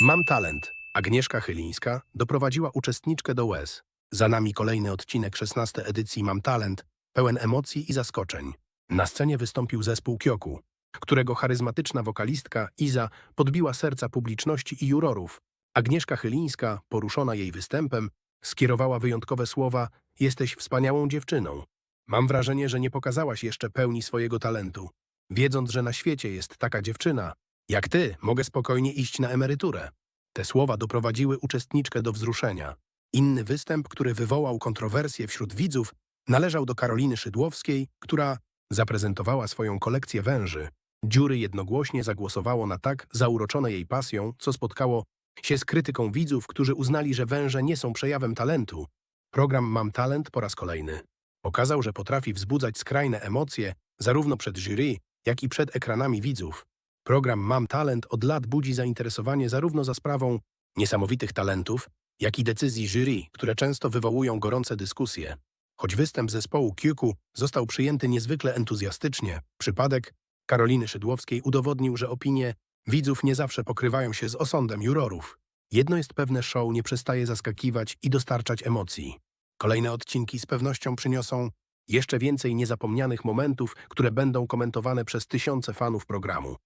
Mam talent. Agnieszka Chylińska doprowadziła uczestniczkę do łez. Za nami kolejny odcinek 16 edycji Mam talent, pełen emocji i zaskoczeń. Na scenie wystąpił zespół Kyoku, którego charyzmatyczna wokalistka Iza podbiła serca publiczności i jurorów. Agnieszka Chylińska, poruszona jej występem, skierowała wyjątkowe słowa Jesteś wspaniałą dziewczyną. Mam wrażenie, że nie pokazałaś jeszcze pełni swojego talentu. Wiedząc, że na świecie jest taka dziewczyna, jak ty, mogę spokojnie iść na emeryturę. Te słowa doprowadziły uczestniczkę do wzruszenia. Inny występ, który wywołał kontrowersje wśród widzów, należał do Karoliny Szydłowskiej, która zaprezentowała swoją kolekcję węży. Dziury jednogłośnie zagłosowało na tak zauroczone jej pasją, co spotkało się z krytyką widzów, którzy uznali, że węże nie są przejawem talentu. Program Mam Talent po raz kolejny pokazał, że potrafi wzbudzać skrajne emocje zarówno przed jury, jak i przed ekranami widzów. Program Mam Talent od lat budzi zainteresowanie zarówno za sprawą niesamowitych talentów, jak i decyzji jury, które często wywołują gorące dyskusje. Choć występ zespołu Kieku został przyjęty niezwykle entuzjastycznie, przypadek Karoliny Szydłowskiej udowodnił, że opinie widzów nie zawsze pokrywają się z osądem jurorów. Jedno jest pewne, show nie przestaje zaskakiwać i dostarczać emocji. Kolejne odcinki z pewnością przyniosą jeszcze więcej niezapomnianych momentów, które będą komentowane przez tysiące fanów programu.